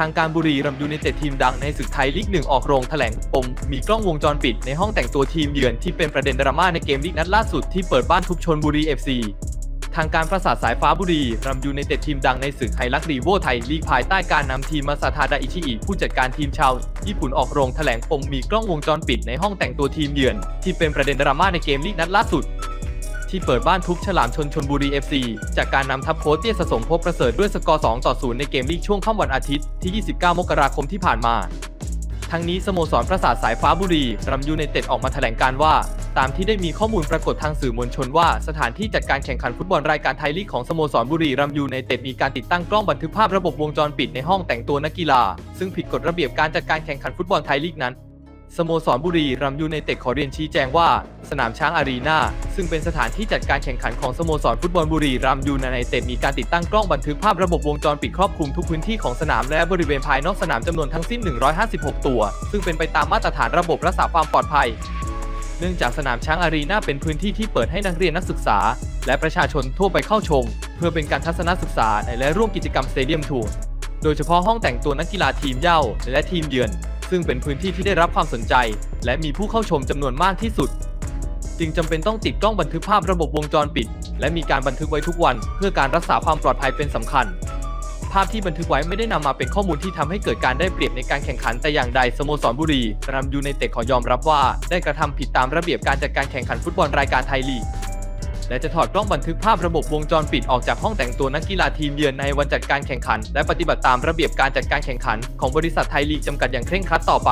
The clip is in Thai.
ทางการบุรีรัมย์ยูไนเต็ดทีมดังในศึกไทยลีกหนึ่งออกโรงแถลงปมมีกล้องวงจรปิดในห้องแต่งตัวทีมเยือนที่เป็นประเด็นดราม่าในเกมลีกนัดล่าสุดที่เปิดบ้านทุบชนบุรี FC ทางการประสาทสายฟ้าบุรีรัมย์ยูไนเต็ดทีมดังในศึกไฮลักรีโวไทยลีกภายใต้การนำทีมมาซาทาดาอิชิอิผู้จัดการทีมชาว ญี่ปุ่นออกโรงแถลงปมมีกล้องวงจรปิดในห้องแต่งตัวทีมเยือน ที่เป็นประเด็นดราม่าในเกมลีกนัดล่าสุด ที่เปิดบ้านทุบฉลามชนชนบุรี FC จากการนำทัพโค้ชเตี้ยสะสมภพประเสริฐด้วยสกอร์ 2 ต่อ 0 ในเกมลีกช่วงค่ำวันอาทิตย์ที่ 29 มกราคมที่ผ่านมา ทั้งนี้สโมสรประสาทสายฟ้าบุรีรัมย์ยูไนเต็ดออกมาแถลงการว่า ตามที่ได้มีข้อมูลปรากฏทางสื่อมวลชนว่า สถานที่จัดการแข่งขันฟุตบอลรายการไทยลีกของสโมสรบุรีรัมย์ยูไนเต็ดมีการติดตั้งกล้องบันทึกภาพระบบวงจรปิดในห้องแต่งตัวนักกีฬา ซึ่งผิดกฎระเบียบการจัดการแข่งขันฟุตบอลไทยลีกนั้น สโมสรบุรีรัมยูไนเต็ดขอเรียนชี้แจงว่า สนามช้างอารีนาซึ่งเป็นสถานที่จัดการแข่งขันของสโมสรฟุตบอลบุรีรัมยูไนเต็ดมีการติดตั้งกล้องบันทึกภาพระบบวงจรปิดครอบคลุมทุกพื้นที่ของสนามและบริเวณภายนอกสนามจำนวนทั้งสิ้น 156 ตัว ซึ่งเป็นไปตามมาตรฐานระบบรักษาความปลอดภัย เนื่องจากสนามช้างอารีนาเป็นพื้นที่ที่เปิดให้นักเรียนนักศึกษา และประชาชนทั่วไปเข้าชม เพื่อเป็นการทัศนศึกษาและร่วมกิจกรรมสเตเดียมทัวร์โดยเฉพาะห้องแต่งตัวนักกีฬาทีมเย้าและทีมเยือน ซึ่งเป็นพื้นที่ที่ได้รับความสนใจ และมีผู้เข้าชมจำนวนมากที่สุด จึงจำเป็นต้องติดกล้องบันทึกภาพระบบวงจรปิด และมีการบันทึกไว้ทุกวัน เพื่อการรักษาความปลอดภัยเป็นสำคัญ ภาพที่บันทึกไว้ไม่ได้นำมาเป็นข้อมูลที่ทำให้เกิดการได้เปรียบในการแข่งขันแต่อย่างใดสโมสรบุรีรัมยูไนเต็ดขอยอมรับว่า ได้กระทำผิดตามระเบียบการจัดการแข่งขันฟุตบอลรายการไทยลีก และจะถอดกล้องบันทึกภาพระบบวงจรปิดออกจากห้องแต่งตัวนักกีฬาทีมเยือนในวันจัดการแข่งขัน และปฏิบัติตามระเบียบการจัดการแข่งขันของบริษัทไทยลีกจำกัดอย่างเคร่งครัดต่อไป